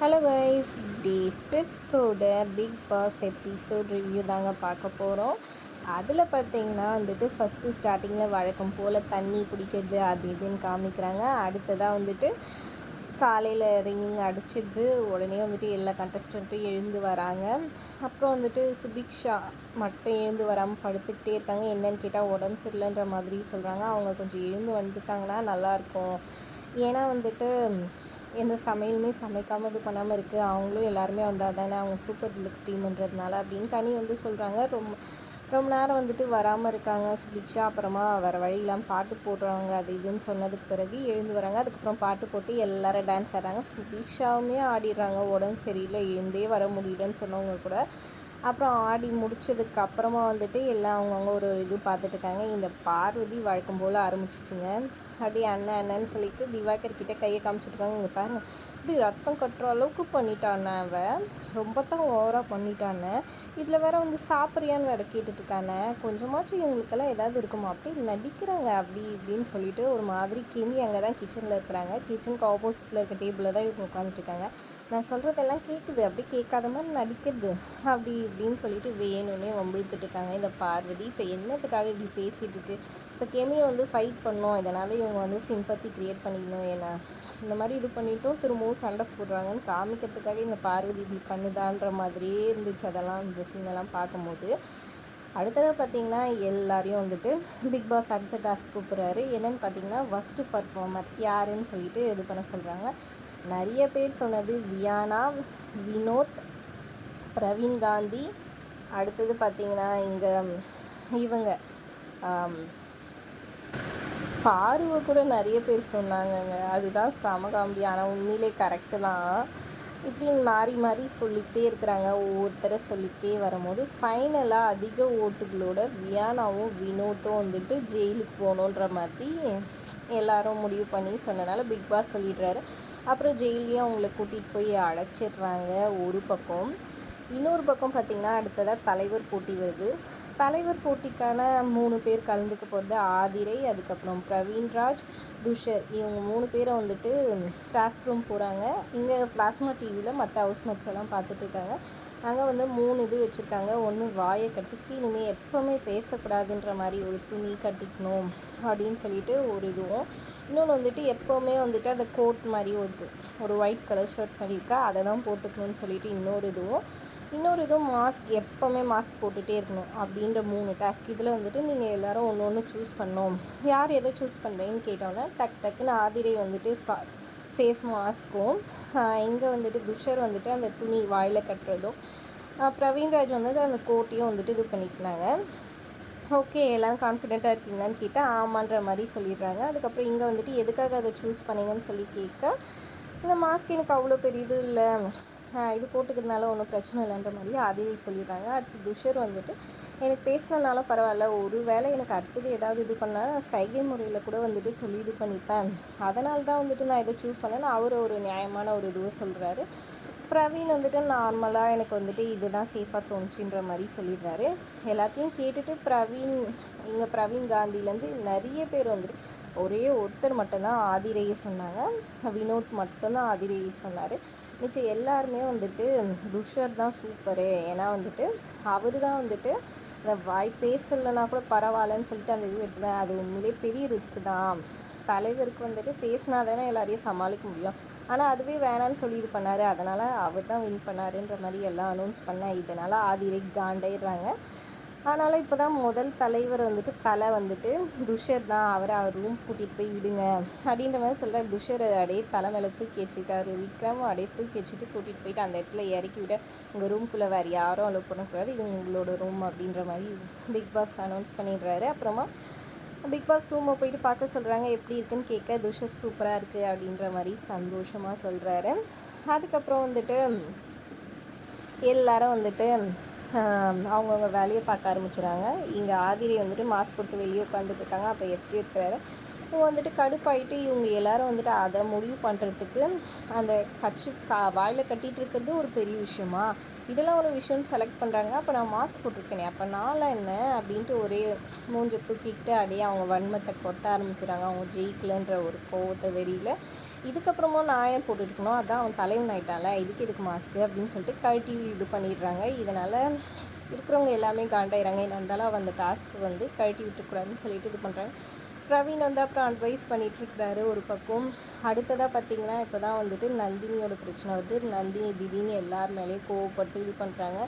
Hello guys day ஃபிஃப்த்தோட Bigg Boss episode review தாங்க பார்க்க போகிறோம் அதில் பார்த்தீங்கன்னா வந்துட்டு ஃபஸ்ட்டு ஸ்டார்டிங்கில் வழக்கம் போல் தண்ணி பிடிக்கிறது அது இதுன்னு காமிக்கிறாங்க. அடுத்ததாக வந்துட்டு காலையில் ரிங்கிங் அடிச்சிடுது. உடனே வந்துட்டு எல்லா கண்டஸ்டண்ட்டும் எழுந்து வராங்க. அப்புறம் வந்துட்டு சுபிக்ஷா மட்டும் எழுந்து வராமல் படுத்துக்கிட்டே இருக்காங்க. என்னன்னு கேட்டால் உடம்பு சரியில்லைன்ற மாதிரி சொல்கிறாங்க அவங்க கொஞ்சம் எழுந்து வந்துட்டாங்கன்னா நல்லாயிருக்கும் ஏன்னா வந்துட்டு எந்த சமையலுமே சமைக்காமல் இது பண்ணாமல் இருக்குது அவங்களும் எல்லாருமே வந்தால் தானே அவங்க சூப்பர் டிலக்ஸ் டீம்ன்றதுனால அப்படின்னு கனி வந்து சொல்கிறாங்க ரொம்ப ரொம்ப நேரம் வந்துட்டு வராமல் இருக்காங்க. சுபிக்ஷா அப்புறமா வேறு வழியெல்லாம் பாட்டு போடுறாங்க. அது இதுன்னு சொன்னதுக்கு பிறகு எழுந்து வராங்க. அதுக்கப்புறம் பாட்டு போட்டு எல்லாரும் டான்ஸ் ஆடுறாங்க. சுபிக்ஷாவுமே ஆடிடுறாங்க. உடம்பு சரியில்லை. எழுந்தே வர முடியலன்னு சொன்னவங்க கூட அப்புறம் ஆடி முடித்ததுக்கு அப்புறமா வந்துட்டு எல்லாம் அவங்கவுங்க ஒரு ஒரு இது பார்த்துட்டு இருக்காங்க இந்த பார்வதி வழக்கம் போல் ஆரம்பிச்சிச்சுங்க. அப்படியே அண்ணன் அண்ணன்னு சொல்லிட்டு திவாகர் கிட்டே கையை காமிச்சிட்ருக்காங்க. இங்கே பாருங்க. இப்படி ரத்தம் கட்டுற அளவுக்கு பண்ணிட்டானே அவன் ரொம்ப தான் ஓவராக பண்ணிட்டானே இதில் வேற வந்து சாப்பிட்றியான்னு வேற கேட்டுட்ருக்கானே கொஞ்சமாச்சும் இவங்களுக்கெல்லாம் ஏதாவது இருக்குமா? அப்படி நடிக்கிறாங்க. அப்படி இப்படின்னு சொல்லிட்டு ஒரு மாதிரி கிமி அங்கே தான் கிச்சனில் இருக்கிறாங்க. கிச்சனுக்கு ஆப்போசிட்டில் இருக்க டேபிளில் தான் இவங்க உட்காந்துட்ருக்காங்க நான் சொல்கிறதெல்லாம் கேட்குது அப்படி கேட்காத மாதிரி நடிக்கிறது. அப்படி இப்படின்னு சொல்லிட்டு வேணும்னே வம்பிழுத்துட்டு இருக்காங்க இந்த பார்வதி இப்போ என்னத்துக்காக இப்படி பேசிகிட்டு இருக்கு இப்போ கெமியை வந்து ஃபைட் பண்ணோம். இதனால் இவங்க வந்து சிம்பத்தி க்ரியேட் பண்ணிக்கணும். ஏன்னா இந்த மாதிரி இது பண்ணிட்டோம் திரும்பவும் சண்டை போடுறாங்கன்னு காமிக்கிறதுக்காக இந்த பார்வதி இப்படி பண்ணுதான்ற மாதிரியே இருந்துச்சு அதெல்லாம் இந்த சீனெல்லாம் பார்க்கும்போது. அடுத்ததாக பார்த்தீங்கன்னா எல்லாரையும் வந்துட்டு பிக் பாஸ் அடுத்த டாஸ்க் கூப்பிட்றாரு. என்னென்னு பார்த்தீங்கன்னா ஃபஸ்ட்டு பர்ஃபார்மர் யாருன்னு சொல்லிட்டு இது பண்ண சொல்கிறாங்க நிறைய பேர் சொன்னது வியானா வினோத் பிரவீன் காந்தி. அடுத்தது பார்த்திங்கன்னா இங்கே இவங்க. பார்வை கூட நிறைய பேர் சொன்னாங்கங்க. அதுதான் சம காமெடி ஆனால் உண்மையிலே கரெக்டு தான். இப்படின்னு மாறி மாறி சொல்லிக்கிட்டே இருக்கிறாங்க. ஒவ்வொருத்தரை சொல்லிக்கிட்டே வரும்போது ஃபைனலாக அதிக ஓட்டுகளோட வியானாவும் வினோத்தும் வந்துட்டு ஜெயிலுக்கு போகணுன்ற மாதிரி எல்லாரும் முடிவு பண்ணி சொன்னனால பிக் பாஸ் சொல்லிடுறாரு. அப்புறம் ஜெயிலையும் அவங்கள கூட்டிகிட்டு போய் அடைச்சிடுறாங்க ஒரு பக்கம். இன்னொரு பக்கம் பார்த்திங்கன்னா அடுத்ததாக தலைவர் போட்டி வருது. தலைவர் போட்டிக்கான மூணு பேர் கலந்துக்க போகிறது ஆதிரை அதுக்கப்புறம் பிரவீன்ராஜ் துஷர். இவங்க மூணு பேரை வந்துட்டு டாஸ்க் ரூம் போகிறாங்க இங்கே பிளாஸ்மா டிவியில் மற்ற ஹவுஸ் மேட்ஸ் எல்லாம் பார்த்துட்ருக்காங்க அங்கே வந்து மூணு இது வச்சுருக்காங்க. ஒன்று வாயை கட்டிட்டு இனிமேல் எப்போவுமே பேசக்கூடாதுன்ற மாதிரி ஒரு துணி கட்டிக்கணும் அப்படின்னு சொல்லிட்டு ஒரு இதுவும். இன்னொன்று வந்துட்டு எப்போவுமே வந்துட்டு அந்த கோட் மாதிரி ஒரு ஒரு ஒயிட் கலர் ஷர்ட் மாதிரி இருக்கா அதை தான் போட்டுக்கணும்னு சொல்லிட்டு இன்னொரு இதுவும். இன்னொரு இதுவும் மாஸ்க் எப்போவுமே மாஸ்க் போட்டுகிட்டே இருக்கணும் அப்படின்ற மூணு டாஸ்க் இதில் வந்துட்டு நீங்கள் எல்லோரும் ஒன்று ஒன்று சூஸ் பண்ணோம் யார் எதை சூஸ் பண்ணுறேன்னு கேட்டோன்னா டக் டக்குன்னு ஆதிரை வந்துட்டு ஃபேஸ் மாஸ்க்கும் இங்கே வந்துட்டு துஷர் வந்துட்டு அந்த துணி வாயில் கட்டுறதும் பிரவீன்ராஜ் வந்துட்டு அந்த கோட்டையும் வந்துட்டு இது பண்ணிக்கினாங்க. ஓகே எல்லோரும் கான்ஃபிடெண்ட்டாக இருக்கீங்களான்னு கேட்டால் ஆமான்ற மாதிரி சொல்லிடுறாங்க. அதுக்கப்புறம் இங்கே வந்துட்டு எதுக்காக அதை சூஸ் பண்ணீங்கன்னு சொல்லி கேட்க இந்த மாஸ்க் எனக்கு அவ்வளோ பெரிய இது இல்லை. இது போட்டுக்கிறதுனால ஒன்றும் பிரச்சனை இல்லைன்ற மாதிரி அதிரி சொல்லிடுறாங்க. அடுத்து துஷர் வந்துட்டு எனக்கு பேசினாலும் பரவாயில்ல ஒரு வேளை எனக்கு அடுத்தது ஏதாவது இது பண்ணால் சைகை முறையில் கூட வந்துட்டு சொல்லி இது பண்ணிப்பேன். அதனால தான் வந்துட்டு நான் இதை சூஸ் பண்ணேன்னு அவர் ஒரு நியாயமான ஒரு இதுவும் சொல்கிறாரு பிரவீன் வந்துட்டு நார்மலாக எனக்கு வந்துட்டு இதுதான் சேஃபாக தோணுச்சுன்ற மாதிரி சொல்லிடுறாரு. எல்லாத்தையும் கேட்டுட்டு பிரவீன் இங்கே பிரவீன் காந்திலேருந்து நிறைய பேர் வந்துட்டு ஒரே ஒருத்தர் மட்டும்தான் ஆதிரையை சொன்னாங்க. வினோத் மட்டும்தான் ஆதிரையை சொன்னார். மிச்சம் எல்லாருமே வந்துட்டு துஷர் தான் சூப்பரு. ஏன்னா வந்துட்டு அவர் தான் வந்துட்டு இந்த வாய் பேசலைன்னா கூட பரவாயில்லன்னு சொல்லிட்டு அந்த இது எடுத்துட்டேன் அது உண்மையிலே பெரிய ரிஸ்க் தான். தலைவருக்கு வந்துட்டு பேசினா தானே எல்லாரையும் சமாளிக்க முடியும். ஆனால் அதுவே வேணான்னு சொல்லி இது பண்ணார். அதனால் அவர் தான் வின் பண்ணாருன்ற மாதிரி எல்லாம் அனௌன்ஸ் பண்ணேன் இதனால் ஆதிரை காண்டாயிடுறாங்க ஆனாலும் இப்போ தான் முதல் தலைவர் வந்துட்டு தலை வந்துட்டு துஷர் தான். அவரை அவர் ரூம் கூட்டிகிட்டு போய் விடுங்க அப்படின்ற மாதிரி சொல்ல துஷர் அப்படியே தலை மேலே தூக்கி வச்சுருக்காரு. விக்ரம் அப்படியே தூக்கி வச்சுட்டு கூட்டிகிட்டு போயிட்டு அந்த இடத்துல இறக்கி விட உங்கள் ரூம்குள்ளே வேறு யாரும் அலோவ் பண்ணக்கூடாது. இது உங்களோட ரூம் அப்படின்ற மாதிரி பிக் பாஸ் அனௌன்ஸ் பண்ணிடுறாரு. அப்புறமா பிக் பாஸ் ரூமை போயிட்டு பார்க்க சொல்கிறாங்க எப்படி இருக்குன்னு கேட்க துஷர் சூப்பராக இருக்குது அப்படின்ற மாதிரி சந்தோஷமாக சொல்கிறாரு அதுக்கப்புறம் வந்துட்டு எல்லாரும் வந்துட்டு அவங்கவுங்க வேலையை பார்க்க ஆரம்பிச்சுறாங்க. இங்கே ஆதிரி வந்துட்டு மாஸ்க் போட்டு வெளியே உட்காந்துட்டு இருக்காங்க. அப்போ எஃப்ஜி இருக்கிறாரு. இப்போ வந்துட்டு கடுப்பாயிட்டு இவங்க எல்லாரும் வந்துட்டு அதை முடிவு பண்ணுறதுக்கு அந்த கட்சி கா வாயில் கட்டிகிட்டு இருக்கிறது ஒரு பெரிய விஷயமா? இதெல்லாம் ஒரு விஷயம்னு செலக்ட் பண்ணுறாங்க அப்போ நான் மாஸ்க் போட்டிருக்கேனே அப்போ நான்லாம் என்ன? அப்படின்ட்டு ஒரே மூஞ்சை தூக்கிக்கிட்டு அப்படியே அவங்க வன்மத்தை கொட்ட ஆரம்பிச்சிடுறாங்க. அவங்க ஜெயிக்கலன்ற ஒரு கோவத்தை வெறியில். இதுக்கப்புறமும் நான் ஏன் போட்டுருக்கணும்? அதான் அவன் தலைவன் ஆயிட்டான்ல இதுக்கு இதுக்கு மாஸ்க்கு அப்படின்னு சொல்லிட்டு கழட்டி இது பண்ணிடுறாங்க. இதனால் இருக்கிறவங்க எல்லாமே காண்டாயிறாங்க. என்ன இருந்தாலும் அந்த டாஸ்க்கு வந்து கழட்டி விட்டுக்கூடாதுன்னு சொல்லிட்டு இது பண்ணுறாங்க பிரவீன் வந்து அப்புறம் அட்வைஸ் பண்ணிகிட்ருக்கிறாரு ஒரு பக்கம். அடுத்ததாக பார்த்தீங்கன்னா இப்போ தான் வந்துட்டு நந்தினியோட பிரச்சனை வந்து நந்தினி திடீர்னு எல்லார் மேலேயும் கோவப்பட்டு இது பண்ணுறாங்க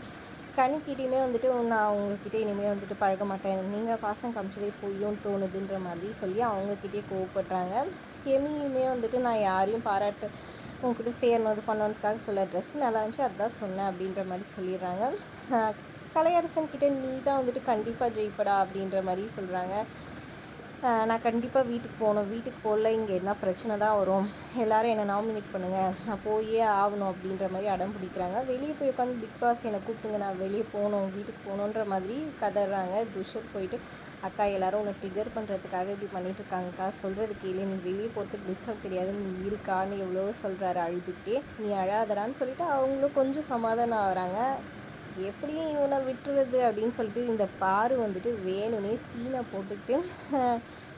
கணிக்கிட்டையுமே வந்துட்டு நான் அவங்கக்கிட்டே இனிமேல் வந்துட்டு பழக மாட்டேன். நீங்கள் பாசம் காமிச்சதே பொய்யும் தோணுதுன்ற மாதிரி சொல்லி அவங்கக்கிட்டே கோவப்படுறாங்க. கெமியுமே வந்துட்டு நான் யாரையும் பாராட்டு உங்ககிட்ட சேரணும் இது பண்ணணுக்காக சொல்ல ட்ரெஸ் நல்லா இருந்துச்சு அதுதான் சொன்னேன் அப்படின்ற மாதிரி சொல்லிடுறாங்க. கலையரசன் கிட்டே நீ தான் வந்துட்டு கண்டிப்பாக ஜெயிப்படா அப்படின்ற மாதிரி சொல்கிறாங்க நான் கண்டிப்பாக வீட்டுக்கு போகணும். வீட்டுக்கு போகல இங்கே என்ன பிரச்சனை தான் வரும்? எல்லோரும் என்னை நாமினேட் பண்ணுங்கள் நான் போயே ஆகணும் அப்படின்ற மாதிரி அடம் பிடிக்கிறாங்க. வெளியே போய் உட்காந்து பிக் பாஸ் என்னை கூப்பிட்டுங்க நான் வெளியே போகணும் வீட்டுக்கு போகணுன்ற மாதிரி கதறாங்க. துஷர் போயிட்டு அக்கா எல்லோரும் உன்னை ட்ரிகர் பண்ணுறதுக்காக இப்படி பண்ணிகிட்டு இருக்காங்கக்கா சொல்கிறது கேளு. நீ வெளியே போகிறதுக்கு டிஸ்டர்ப் கிடையாது. நீ இருக்கான்னு எவ்வளோ சொல்கிறாரு அழுதுகிட்டே. நீ அழாதடான்னு சொல்லிட்டு அவங்களும் கொஞ்சம் சமாதானம் ஆகிறாங்க. எப்படி இவனை விட்டுறது அப்படின்னு சொல்லிட்டு இந்த பாரு வந்துட்டு வேணும்னே சீனை போட்டுக்கிட்டு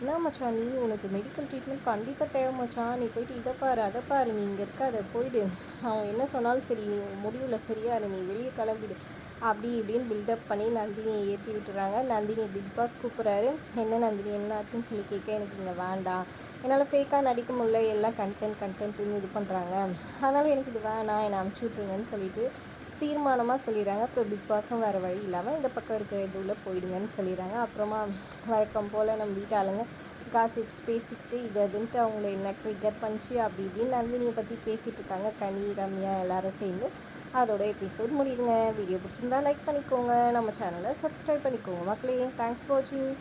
என்ன மச்சான் நீ? உனக்கு மெடிக்கல் ட்ரீட்மெண்ட் கண்டிப்பாக தேவை மச்சான். நீ போயிட்டு இதை பாரு அதை பாரு. நீ இங்கே இருக்க அதை போயிடு. அவங்க என்ன சொன்னாலும் சரி நீ முடிவில் சரியா நீ வெளியே கிளம்பிடு. அப்படி இப்படின்னு பில்டப் பண்ணி நந்தினியை ஏற்றி விட்டுறாங்க. நந்தினி பிக் பாஸ் கூப்பிட்றாரு. என்ன நந்தினி என்ன ஆச்சுன்னு சொல்லி கேட்க எனக்கு இங்கே வேண்டாம். என்னால் ஃபேக்காக நடிக்க முடியல. எல்லாம் கண்டென்ட் கண்டென்ட்னு இது பண்ணுறாங்க அதனால் எனக்கு இது வேணாம். என்னை அமுச்சு விட்ருங்கன்னு சொல்லிட்டு தீர்மானமாக சொல்லிடுறாங்க. அப்புறம் பிக் பாஸும் வேறு வழி இல்லாமல் இந்த பக்கம் இருக்கிற இதுவில் போயிடுங்கன்னு சொல்லிடுறாங்க. அப்புறமா வழக்கம் போல் நம்ம வீட்டு ஆளுங்க காசிப்ஸ் பேசிக்கிட்டு இது அதுன்ட்டு அவங்கள என்ன ட்ரிகர் பண்ணிச்சு அப்படி இப்படின்னு நந்தினியை பற்றி பேசிகிட்டு இருக்காங்க. கனி ரம்யா எல்லாரும் சேர்ந்து அதோட எபிசோட் முடியுதுங்க. வீடியோ பிடிச்சிருந்தா லைக் பண்ணிக்கோங்க. நம்ம சேனலை சப்ஸ்கிரைப் பண்ணிக்கோங்க மக்களே. தேங்க்ஸ் ஃபார் வாட்சிங்